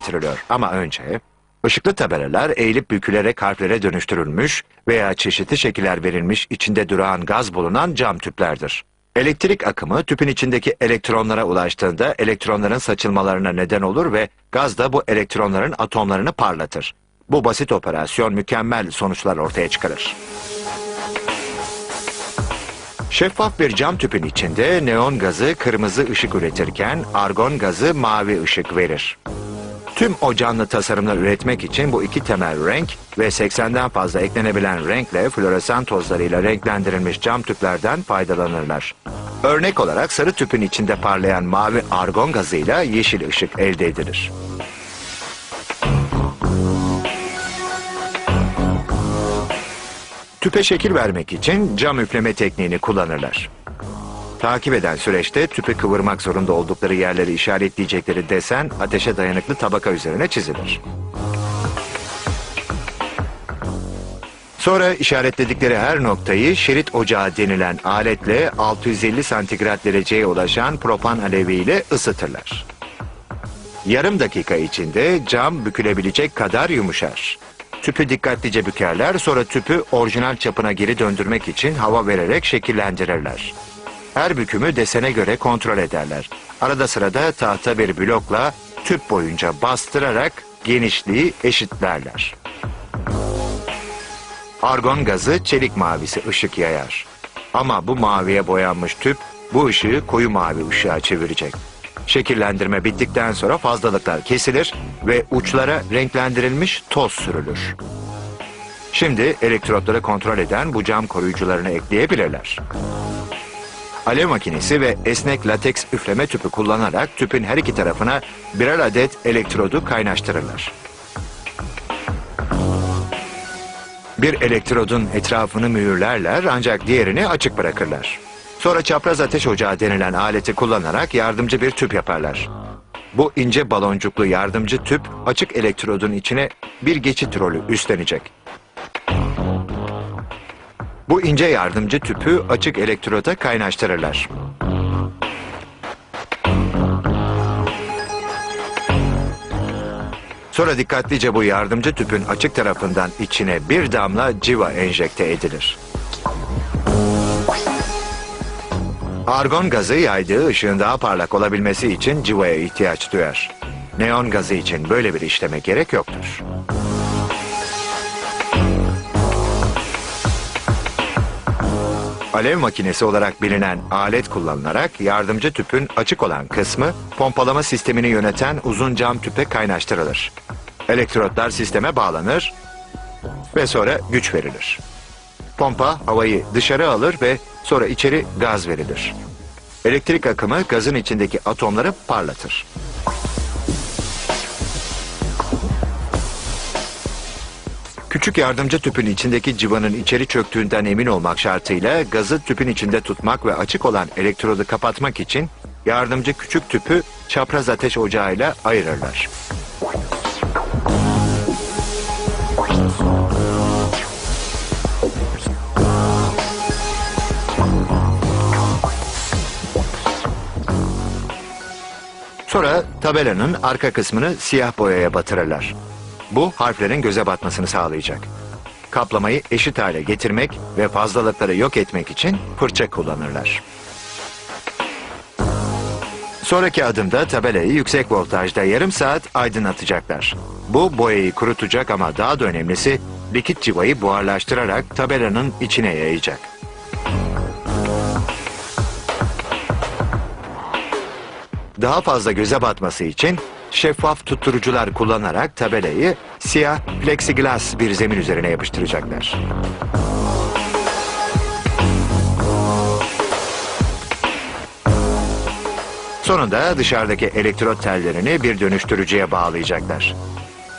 getiriliyor. Ama önce ışıklı tabelalar eğilip bükülerek harflere dönüştürülmüş veya çeşitli şekiller verilmiş içinde durağan gaz bulunan cam tüplerdir. Elektrik akımı tüpün içindeki elektronlara ulaştığında elektronların saçılmalarına neden olur ve gaz da bu elektronların atomlarını parlatır. Bu basit operasyon mükemmel sonuçlar ortaya çıkarır. Şeffaf bir cam tüpün içinde neon gazı kırmızı ışık üretirken argon gazı mavi ışık verir. Tüm o canlı tasarımları üretmek için bu iki temel renk ve 80'den fazla eklenebilen renkle floresan tozlarıyla renklendirilmiş cam tüplerden faydalanırlar. Örnek olarak sarı tüpün içinde parlayan mavi argon gazıyla yeşil ışık elde edilir. Tüpe şekil vermek için cam üfleme tekniğini kullanırlar. Takip eden süreçte tüpü kıvırmak zorunda oldukları yerleri işaretleyecekleri desen ateşe dayanıklı tabaka üzerine çizilir. Sonra işaretledikleri her noktayı şerit ocağı denilen aletle 650 santigrat dereceye ulaşan propan aleviyle ısıtırlar. Yarım dakika içinde cam bükülebilecek kadar yumuşar. Tüpü dikkatlice bükerler sonra tüpü orijinal çapına geri döndürmek için hava vererek şekillendirirler. Her bükümü desene göre kontrol ederler. Arada sırada tahta bir blokla tüp boyunca bastırarak genişliği eşitlerler. Argon gazı çelik mavisi ışık yayar. Ama bu maviye boyanmış tüp bu ışığı koyu mavi ışığa çevirecek. Şekillendirme bittikten sonra fazlalıklar kesilir ve uçlara renklendirilmiş toz sürülür. Şimdi elektrotları kontrol eden bu cam koruyucularını ekleyebilirler. Alev makinesi ve esnek lateks üfleme tüpü kullanarak tüpün her iki tarafına birer adet elektrodu kaynaştırırlar. Bir elektrodun etrafını mühürlerler ancak diğerini açık bırakırlar. Sonra çapraz ateş ocağı denilen aleti kullanarak yardımcı bir tüp yaparlar. Bu ince baloncuklu yardımcı tüp açık elektrodun içine bir geçit rolü üstlenecek. Bu ince yardımcı tüpü açık elektroda kaynaştırırlar. Sonra dikkatlice bu yardımcı tüpün açık tarafından içine bir damla civa enjekte edilir. Argon gazı yaydığı ışığın daha parlak olabilmesi için civaya ihtiyaç duyar. Neon gazı için böyle bir işleme gerek yoktur. Alev makinesi olarak bilinen alet kullanılarak yardımcı tüpün açık olan kısmı pompalama sistemini yöneten uzun cam tüpe kaynaştırılır. Elektrotlar sisteme bağlanır ve sonra güç verilir. Pompa havayı dışarı alır ve sonra içeri gaz verilir. Elektrik akımı gazın içindeki atomları parlatır. Küçük yardımcı tüpün içindeki civanın içeri çöktüğünden emin olmak şartıyla gazı tüpün içinde tutmak ve açık olan elektrodu kapatmak için yardımcı küçük tüpü çapraz ateş ocağıyla ayırırlar. Sonra tabelanın arka kısmını siyah boyaya batırırlar. Bu harflerin göze batmasını sağlayacak. Kaplamayı eşit hale getirmek ve fazlalıkları yok etmek için fırça kullanırlar. Sonraki adımda tabelayı yüksek voltajda yarım saat aydınlatacaklar. Bu boyayı kurutacak ama daha da önemlisi likit civayı buharlaştırarak tabelanın içine yayacak. Daha fazla göze batması için şeffaf tutturucular kullanarak tabelayı siyah plexiglas bir zemin üzerine yapıştıracaklar. Sonunda dışarıdaki elektrot tellerini bir dönüştürücüye bağlayacaklar.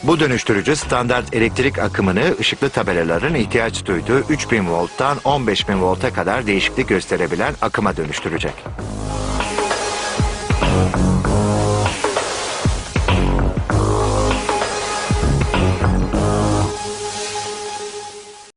Bu dönüştürücü standart elektrik akımını ışıklı tabelaların ihtiyaç duyduğu 3000 volttan 15000 volta kadar değişiklik gösterebilen akıma dönüştürecek.